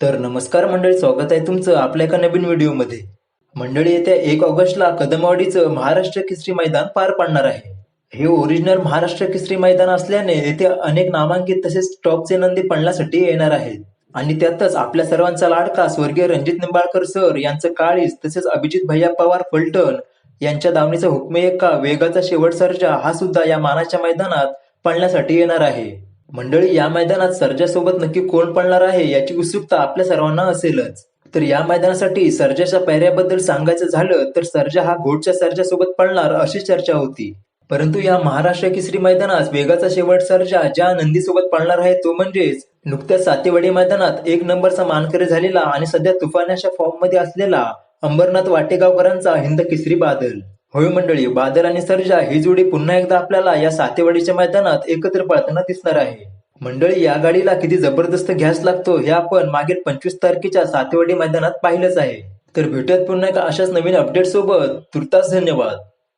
तर नमस्कार मंडळी स्वागत आहे तुमचं आपल्या एका नवीन व्हिडिओमध्ये. मंडळी येत्या एक ऑगस्टला कदमवाडीचं महाराष्ट्र केसरी मैदान पार पाडणार आहे. हे ओरिजिनल महाराष्ट्र केसरी मैदान असल्याने येथे अनेक नामांकित तसेच टॉपचे नंदी पडण्यासाठी येणार आहेत. आणि त्यातच आपल्या सर्वांचा लाडका स्वर्गीय रणजित निंबाळकर सर यांचं काळीज तसेच अभिजित भैया पवार फलटण यांच्या दावणीचा हुकमे एका वेगाचा शेवट सर्जा हा सुद्धा या मानाच्या मैदानात पडण्यासाठी येणार आहे. मंडळी या मैदानात सर्जासोबत नक्की कोण पडणार आहे याची उत्सुकता आपल्या सर्वांना असेलच. तर या मैदानासाठी सर्जाच्या पैऱ्याबद्दल सांगायचं झालं तर सर्जा हा घोटच्या सर्जासोबत पळणार अशी चर्चा होती. परंतु या महाराष्ट्र केसरी मैदानात वेगाचा शेवट सर्जा ज्या नंदीसोबत पळणार आहे तो म्हणजेच नुकत्याच सातेवाडी मैदानात एक नंबरचा मानकरी झालेला आणि सध्या तुफानाच्या फॉर्ममध्ये असलेला अंबरनाथ वाटेगावकरांचा हिंद केसरी बादल. होय मंडळी बादल आणि सर्जा ही जोडी पुन्हा एकदा आपल्याला या सातेवाडीच्या मैदानात एकत्र पळताना दिसणार आहे. मंडळी या गाडीला किती जबरदस्त घ्यास लागतो हे आपण मागील पंचवीस तारखेच्या सातेवाडी मैदानात पाहिलंच आहे. तर भेटत पुन्हा एका अशाच नवीन अपडेट सोबत. तुर्तास धन्यवाद.